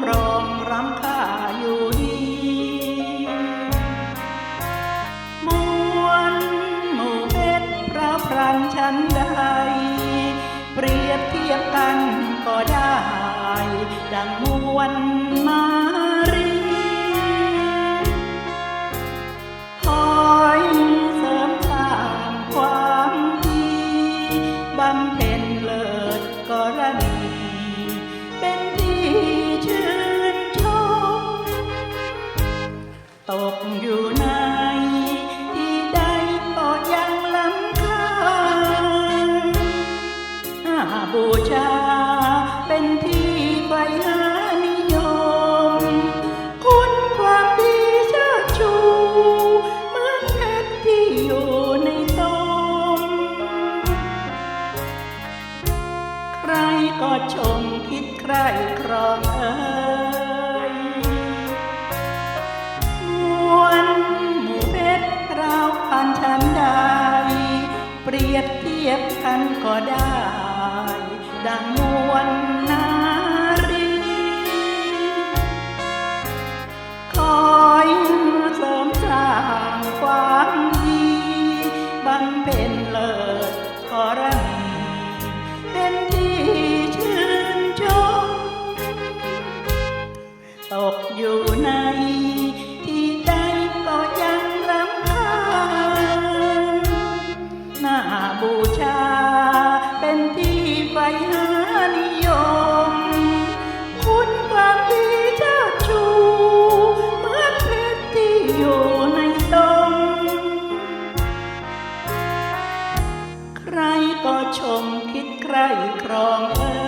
ำรองรำค่าอยู่ดีมวนหมู่เพชรพระพรันฉันใด เปรียบเทียบกันก็ได้ ดังมวนมารีคอยเสริมสร้างความดีบำเพ็ญ เป็นที่ไฟหานิยม คุณความดีเชิดชูเหมือนเพชรที่อยู่ในตม ใครก็ชมคิดใครครองเอ่ยมวลหมู่เพชรราผ่านฉันได้เปรียบเทียบกันก็ได้ ดังมวล อยู่ใน ที่ใดก็ยังรำคาญหน้าบูชา เป็นที่ไฟหานิยม คุณความดีเชิดชูเหมือนเพชรที่อยู่ในตมใครก็ชมคิดใครครองเอ่